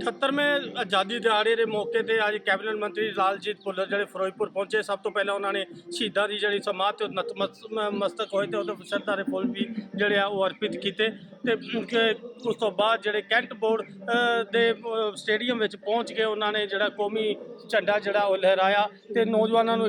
78ਵੇਂ ਆਜ਼ਾਦੀ ਦਿਹਾੜੇ ਦੇ ਮੌਕੇ ਤੇ ਅੱਜ ਕੈਬਨਿਟ ਮੰਤਰੀ ਲਾਲਜੀਤ ਭੁੱਲਰ ਜਿਹੜੇ ਫਿਰੋਜ਼ਪੁਰ ਪਹੁੰਚੇ, ਸਭ ਤੋਂ ਪਹਿਲਾਂ ਉਹਨਾਂ ਨੇ ਸ਼ਹੀਦਾਂ ਦੀ ਜਿਹੜੀ ਸਮਾਧ ਤੇ ਨਤਮਸਤਕ ਹੋਏ ਤੇ ਉਹਦੇ ਸ਼ਰਧਾ ਦੇ ਫੁੱਲ ਵੀ ਜਿਹੜੇ ਆ ਉਹ ਅਰਪਿਤ ਕੀਤੇ ਤੇ ਉਸ ਤੋਂ ਬਾਅਦ ਜਿਹੜੇ ਕੈਂਟ ਬੋਰਡ ਦੇ ਸਟੇਡੀਅਮ ਵਿੱਚ ਪਹੁੰਚ ਕੇ ਉਹਨਾਂ ਨੇ ਜਿਹੜਾ ਕੌਮੀ ਝੰਡਾ ਜਿਹੜਾ ਉਹ ਲਹਿਰਾਇਆ ਤੇ ਨੌਜਵਾਨਾਂ ਨੂੰ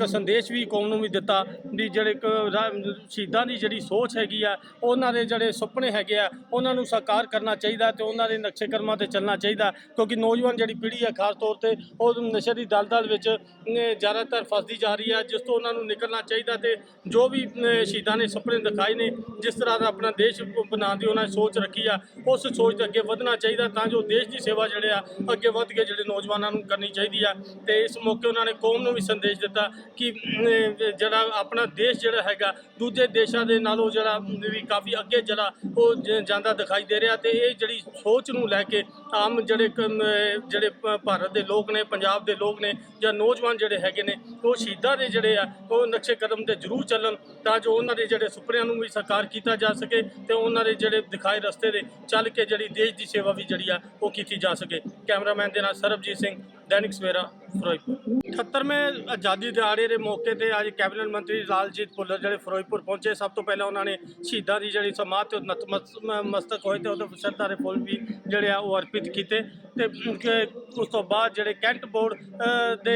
ਇੱਕ ਸੰਦੇਸ਼ ਵੀ ਕੌਮ ਨੂੰ ਵੀ ਦਿੱਤਾ ਵੀ ਜਿਹੜੇ ਇੱਕ ਸ਼ਹੀਦਾਂ ਦੀ ਜਿਹੜੀ ਸੋਚ ਹੈਗੀ ਆ, ਉਹਨਾਂ ਦੇ ਜਿਹੜੇ ਸੁਪਨੇ ਹੈਗੇ ਆ, ਉਹਨਾਂ ਨੂੰ ਸਾਕਾਰ ਕਰਨਾ ਚਾਹੀਦਾ ਤੇ ਉਹਨਾਂ ਦੇ ਨਕਸ਼ੇ ਕਰਮਾਂ ਤੇ ਚੱਲਣਾ ਚਾਹੀਦਾ। ਕਿਉਂਕਿ ਨੌਜਵਾਨ ਜਿਹੜੀ ਪੀੜ੍ਹੀ ਆ, ਖਾਸ ਤੌਰ ਤੇ ਉਹ ਨਸ਼ੇ ਦੀ ਦਲਦਲ ਵਿੱਚ ਜ਼ਿਆਦਾਤਰ ਫਸਦੀ ਜਾ ਰਹੀ ਆ, ਜਿਸ ਤੋਂ ਉਹਨਾਂ ਨੂੰ ਨਿਕਲਣਾ ਚਾਹੀਦਾ ਤੇ ਜੋ ਵੀ ਸ਼ਹੀਦਾਂ ਨੇ ਸੁਪਨੇ ਦਿਖਾਏ ਨੇ, ਜਿਸ ਤਰ੍ਹਾਂ ਦਾ ਆਪਣਾ ਦੇਸ਼ ਬਣਾਉਣ ਦੀ ਉਹਨਾਂ ਨੇ ਸੋਚ ਰੱਖੀ ਆ, ਉਸ ਸੋਚ ਦੇ ਅੱਗੇ ਵਧਣਾ ਚਾਹੀਦਾ ਤਾਂ ਜੋ ਦੇਸ਼ ਦੀ ਸੇਵਾ ਜਿਹੜੇ ਆ, ਅੱਗੇ ਵੱਧ ਕੇ ਜਿਹੜੇ ਨੌਜਵਾਨਾਂ ਨੂੰ ਕਰਨੀ ਚਾਹੀਦੀ ਆ। ਤੇ ਇਸ ਮੌਕੇ ਉਹਨਾਂ ਨੇ ਕੌਮ ਨੂੰ ਵੀ ਸੰਦੇਸ਼ ਦਿੱਤਾ ਕਿ ਜਿਹੜਾ ਆਪਣਾ ਦੇਸ਼ ਜਿਹੜਾ ਹੈਗਾ, ਦੂਜੇ ਦੇਸ਼ਾਂ ਦੇ ਨਾਲੋਂ ਜਿਹੜਾ ਵੀ ਕਾਫੀ ਅੱਗੇ ਜਿਹੜਾ ਉਹ ਜ- ਜਾਂਦਾ ਦਿਖਾਈ ਦੇ ਰਿਹਾ ਤੇ ਇਹ ਜਿਹੜੀ ਸੋਚ ਨੂੰ ਲੈ ਕੇ ਆਮ ਜਿਹੜੇ ਕ- ਜਿਹੜੇ ਭਾਰਤ ਦੇ ਲੋਕ ਨੇ, ਪੰਜਾਬ ਦੇ ਲੋਕ ਨੇ ਜਾਂ ਨੌਜਵਾਨ ਜਿਹੜੇ ਹੈਗੇ ਨੇ, ਉਹ ਸ਼ਹੀਦਾਂ ਦੇ ਜਿਹੜੇ ਆ, ਉਹ ਨਕਸ਼ੇ ਕਦਮ ਤੇ ਜ਼ਰੂਰ ਚੱਲਣ ਤਾਂ ਜੋ ਉਹਨਾਂ ਦੇ ਜਿਹੜੇ ਸੁਪਨਿਆਂ ਨੂੰ ਵੀ ਸਾਕਾਰ ਕੀਤਾ ਜਾ ਸਕੇ ਤੇ ਉਹਨਾਂ ਦੇ ਜਿਹੜੇ ਦਿਖਾਏ ਰਸਤੇ ਦੇ ਚੱਲ ਕੇ ਜਿਹੜੀ ਦੇਸ਼ ਦੀ ਸੇਵਾ ਵੀ ਜਿਹੜੀ ਆ, ਉਹ ਕੀਤੀ ਜਾ ਸਕੇ। ਕੈਮਰਾਮੈਨ ਦੇ ਨਾਲ ਸਰਬਜੀਤ ਸਿੰਘ ਦੈਨਿਕ ਸਵੇਰਾ ਫਿਰੋਜ਼ਪੁਰ। 78ਵੇਂ ਆਜ਼ਾਦੀ ਦਿਹਾੜੇ ਦੇ ਮੌਕੇ ਤੇ ਅੱਜ ਕੈਬਨਿਟ ਮੰਤਰੀ ਲਾਲਜੀਤ ਭੁੱਲਰ ਜਿਹੜੇ ਫਿਰੋਜ਼ਪੁਰ ਪਹੁੰਚੇ, ਸਭ ਤੋਂ ਪਹਿਲਾਂ ਉਹਨਾਂ ਨੇ ਸ਼ਹੀਦਾਂ ਦੀ ਜਿਹੜੀ ਸਮਾਧ ਤੇ ਨਤਮਸਤਕ ਹੋਏ ਤੇ ਉਹਦੇ ਸ਼ਰਧਾ ਦੇ ਫੁੱਲ ਵੀ ਜਿਹੜੇ ਆ ਉਹ ਅਰਪਿਤ ਕੀਤੇ ਤੇ ਉਸ ਤੋਂ ਬਾਅਦ ਜਿਹੜੇ ਕੈਂਟ ਬੋਰਡ ਦੇ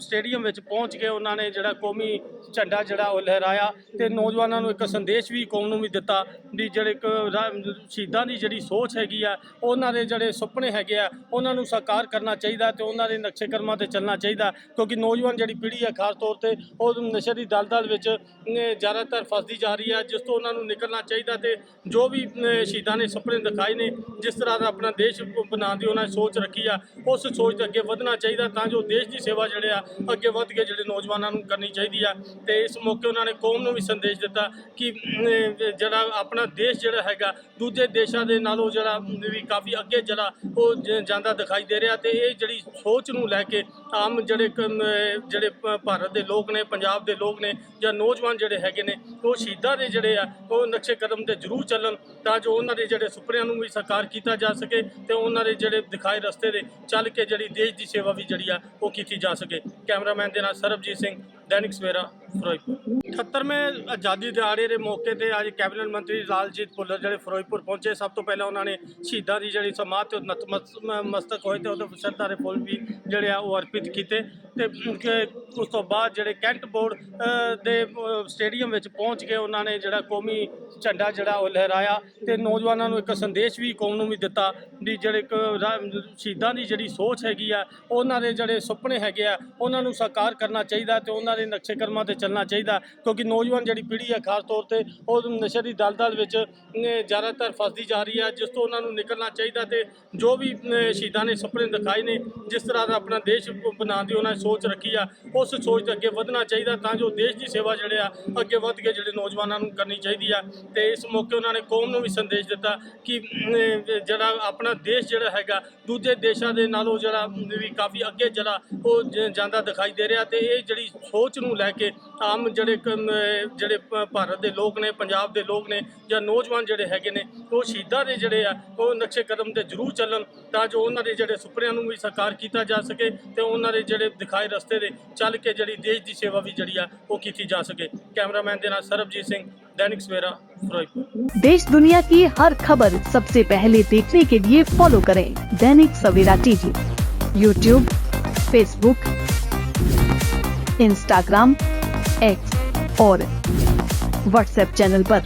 ਸਟੇਡੀਅਮ ਵਿੱਚ ਪਹੁੰਚ ਕੇ ਉਹਨਾਂ ਨੇ ਜਿਹੜਾ ਕੌਮੀ ਝੰਡਾ ਜਿਹੜਾ ਉਹ ਲਹਿਰਾਇਆ ਤੇ ਨੌਜਵਾਨਾਂ ਨੂੰ ਇੱਕ ਸੰਦੇਸ਼ ਵੀ ਕੌਮ ਨੂੰ ਵੀ ਦਿੱਤਾ ਵੀ ਜਿਹੜੇ ਸ਼ਹੀਦਾਂ ਦੀ ਜਿਹੜੀ ਸੋਚ ਹੈਗੀ ਆ, ਉਹਨਾਂ ਦੇ ਜਿਹੜੇ ਸੁਪਨੇ ਹੈਗੇ ਆ, ਉਹਨਾਂ ਨੂੰ ਸਾਕਾਰ ਕਰਨਾ ਚਾਹੀਦਾ ਤੇ ਉਹਨਾਂ ਦੇ ਨਕਸ਼ੇ ਕਰਮਾਂ ਤੇ ਚੱਲਣਾ ਚਾਹੀਦਾ ਕਿਉਂਕਿ ਨੌਜਵਾਨ ਜਿਹੜੀ ਪੀੜ੍ਹੀ ਹੈ ਖਾਸ ਤੌਰ ਤੇ ਉਹ ਨਸ਼ੇ ਦੀ ਦਲਦਲ ਵਿੱਚ ਅਮ, ਜ਼ਿਆਦਾਤਰ ਫਸਦੀ ਜਾ ਰਹੀ ਹੈ ਜਿਸ ਤੋਂ ਉਹਨਾਂ ਨੂੰ ਨਿਕਲਣਾ ਚਾਹੀਦਾ ਤੇ ਜੋ ਵੀ ਅਮ, ਸ਼ਹੀਦਾਂ ਨੇ ਸੁਪਨੇ ਦਿਖਾਏ ਨੇ ਜਿਸ ਤਰ੍ਹਾਂ ਦਾ ਆਪਣਾ ਦੇਸ਼ ਬਣਾਉਣ ਦੀ ਉਹਨਾਂ ਨੇ ਸੋਚ ਰੱਖੀ ਆ ਉਸ ਸੋਚ 'ਤੇ ਅੱਗੇ ਵਧਣਾ ਚਾਹੀਦਾ ਤਾਂ ਜੋ ਦੇਸ਼ ਦੀ ਸੇਵਾ ਜਿਹੜੇ ਆ ਅੱਗੇ ਵੱਧ ਕੇ ਜਿਹੜੇ ਨੌਜਵਾਨਾਂ ਨੂੰ ਕਰਨੀ ਚਾਹੀਦੀ ਆ। ਤੇ ਇਸ ਮੌਕੇ ਉਹਨਾਂ ਨੇ ਕੌਮ ਨੂੰ ਵੀ ਸੰਦੇਸ਼ ਦਿੱਤਾ ਕਿ ਜਿਹੜਾ ਆਪਣਾ ਦੇਸ਼ ਜਿਹੜਾ ਹੈਗਾ ਦੂਜੇ ਦੇਸ਼ਾਂ ਦੇ ਨਾਲੋਂ ਜਿਹੜਾ ਵੀ ਕਾਫੀ ਅੱਗੇ ਜਿਹੜਾ ਉਹ ਜਾਂਦਾ ਦਿਖਾਈ ਦੇ ਰਿਹਾ ਤੇ ਇਹ ਜਿਹੜੀ ਸੋਚ ਨੂੰ ਲੈ ਕੇ ਆਮ ਜਿਹੜੇ ਕ- ਜਿਹੜੇ ਭਾਰਤ ਦੇ ਲੋਕ ਨੇ, ਪੰਜਾਬ ਦੇ ਲੋਕ ਨੇ ਜਾਂ ਨੌਜਵਾਨ ਜਿਹੜੇ ਹੈਗੇ ਨੇ, ਉਹ ਸ਼ਹੀਦਾਂ ਦੇ ਜਿਹੜੇ ਆ, ਉਹ ਨਕਸ਼ੇ ਕਦਮ ਤੇ ਜ਼ਰੂਰ ਚੱਲਣ ਤਾਂ ਜੋ ਉਹਨਾਂ ਦੇ ਜਿਹੜੇ ਸੁਪਨਿਆਂ ਨੂੰ ਵੀ ਸਾਕਾਰ ਕੀਤਾ ਜਾ ਸਕੇ ਤੇ ਉਹਨਾਂ ਦੇ ਜਿਹੜੇ ਦਿਖਾਏ ਰਸਤੇ ਦੇ ਚੱਲ ਕੇ ਜਿਹੜੀ ਦੇਸ਼ ਦੀ ਸੇਵਾ ਵੀ ਜਿਹੜੀ ਆ, ਉਹ ਕੀਤੀ ਜਾ ਸਕੇ। ਕੈਮਰਾਮੈਨ ਦੇ ਨਾਲ ਸਰਬਜੀਤ ਸਿੰਘ ਦੈਨਿਕ ਸਵੇਰਾ, ਫਿਰੋਜ਼ਪੁਰ। 78ਵੇਂ ਆਜ਼ਾਦੀ ਦਿਹਾੜੇ ਦੇ ਮੌਕੇ ਤੇ ਅੱਜ ਕੈਬਨਿਟ ਮੰਤਰੀ ਲਾਲਜੀਤ ਭੁੱਲਰ ਜਿਹੜੇ ਫਿਰੋਜ਼ਪੁਰ ਪਹੁੰਚੇ, ਸਭ ਤੋਂ ਪਹਿਲਾਂ ਉਹਨਾਂ ਨੇ ਸ਼ਹੀਦਾਂ ਦੀ ਜਿਹੜੀ ਸਮਾਧ ਤੇ ਨਤਮਸਤਕ ਹੋਏ ਤੇ ਉਹਦੇ ਸ਼ਰਧਾ ਦੇ ਫੁੱਲ ਵੀ ਜਿਹੜੇ ਆ ਉਹ ਅਰਪਿਤ ਕੀਤੇ। ਤੇ ਅਮ, ਉਸ ਤੋਂ ਬਾਅਦ ਜਿਹੜੇ ਕੈਂਟ ਬੋਰਡ ਅ, ਦੇ ਅ, ਸਟੇਡੀਅਮ ਵਿੱਚ ਪਹੁੰਚ ਕੇ ਉਹਨਾਂ ਨੇ ਜਿਹੜਾ ਕੌਮੀ ਝੰਡਾ ਜਿਹੜਾ ਉਹ ਲਹਿਰਾਇਆ ਤੇ ਨੌਜਵਾਨਾਂ ਨੂੰ ਇੱਕ ਸੰਦੇਸ਼ ਵੀ ਕੌਮ ਨੂੰ ਵੀ ਦਿੱਤਾ ਵੀ ਜਿਹੜੇ ਕ ਰਾ- ਸ਼ਹੀਦਾਂ ਦੀ ਜਿਹੜੀ ਸੋਚ ਹੈਗੀ ਆ ਉਹਨਾਂ ਦੇ ਜਿਹੜੇ ਸੁਪਨੇ ਹੈਗੇ ਆ ਉਹਨਾਂ ਨੂੰ ਸਾਕਾਰ ਕਰਨਾ ਚਾਹੀਦਾ ਤੇ ਉਹਨਾਂ ਦੇ ਦੇ ਨਕਸ਼ੇ ਕਰਮਾਂ ਤੇ ਚੱਲਣਾ ਚਾਹੀਦਾ ਕਿਉਂਕਿ ਨੌਜਵਾਨ ਜਿਹੜੀ ਪੀੜ੍ਹੀ ਹੈ ਖਾਸ ਤੌਰ ਤੇ ਉਹ ਨਸ਼ੇ ਦੀ ਦਲਦਲ ਵਿੱਚ ਅਮ, ਜ਼ਿਆਦਾਤਰ ਫਸਦੀ ਜਾ ਰਹੀ ਹੈ ਜਿਸ ਤੋਂ ਉਹਨਾਂ ਨੂੰ ਨਿਕਲਣਾ ਚਾਹੀਦਾ ਤੇ ਜੋ ਵੀ ਅਮ, ਸ਼ਹੀਦਾਂ ਨੇ ਸੁਪਨੇ ਦਿਖਾਏ ਨੇ ਜਿਸ ਤਰ੍ਹਾਂ ਦਾ ਆਪਣਾ ਦੇਸ਼ ਬਣਾਉਣ ਦੀ ਉਹਨਾਂ ਨੇ ਸੋਚ ਰੱਖੀ ਆ, ਉਸ ਸੋਚ ਤੇ ਅੱਗੇ ਵਧਣਾ ਚਾਹੀਦਾ ਤਾਂ ਜੋ ਦੇਸ਼ ਦੀ ਸੇਵਾ ਜਿਹੜੇ ਆ, ਅੱਗੇ ਵੱਧ ਕੇ ਜਿਹੜੇ ਨੌਜਵਾਨਾਂ ਨੂੰ ਕਰਨੀ ਚਾਹੀਦੀ ਆ। ਤੇ ਇਸ ਮੌਕੇ ਉਹਨਾਂ ਨੇ ਕੌਮ ਨੂੰ ਵੀ ਸੰਦੇਸ਼ ਦਿੱਤਾ ਕਿ ਜਿਹੜਾ ਆਪਣਾ ਦੇਸ਼ ਜਿਹੜਾ ਹੈਗਾ, ਦੂਜੇ ਦੇਸ਼ਾਂ ਦੇ ਨਾਲੋਂ ਜਿਹੜਾ ਵੀ ਕਾਫੀ ਅੱਗੇ ਜਿਹੜਾ ਉਹ ਜਾਂਦਾ ਦਿਖਾਈ ਦੇ ਰਿਹਾ ਤੇ ਇਹ ਜਿਹੜੀ ਸੋਚ ਨੂੰ ਲੈ ਕੇ ਆਮ ਜਿਹੜੇ ਕ- ਜਿਹੜੇ ਭਾਰਤ ਦੇ ਲੋਕ ਨੇ, ਪੰਜਾਬ ਦੇ ਲੋਕ ਨੇ ਜਾਂ ਨੌਜਵਾਨ ਜਿਹੜੇ ਹੈਗੇ ਨੇ, ਉਹ ਸ਼ਹੀਦਾਂ ਦੇ ਜਿਹੜੇ ਆ, ਉਹ ਨਕਸ਼ੇ ਕਦਮ ਤੇ ਜ਼ਰੂਰ ਚੱਲਣ ਤਾਂ ਜੋ ਉਹਨਾਂ ਦੇ ਜਿਹੜੇ ਸੁਪਨਿਆਂ ਨੂੰ ਵੀ ਸਾਕਾਰ ਕੀਤਾ ਜਾ ਸਕੇ ਤੇ ਉਹਨਾਂ ਦੇ ਜਿਹੜੇ ਦਿਖਾਏ ਰਸਤੇ ਦੇ ਚੱਲ ਕੇ ਜਿਹੜੀ ਦੇਸ਼ ਦੀ ਸੇਵਾ ਵੀ ਜਿਹੜੀ ਆ ਉਹ ਕੀਤੀ ਜਾ ਸਕੇ ਕੈਮਰਾਮੈਨ ਦੇ ਨਾਲ ਸਰਬਜੀਤ ਸਿੰਘ ਦੈਨਿਕ ਸਵੇਰਾ ਫਿਰੋਜ਼ਪੁਰ देश दुनिया की हर खबर सबसे पहले देखने के लिए फॉलो करें Dainik Savera TV YouTube Facebook Instagram X और व्हाट्सएप चैनल पर।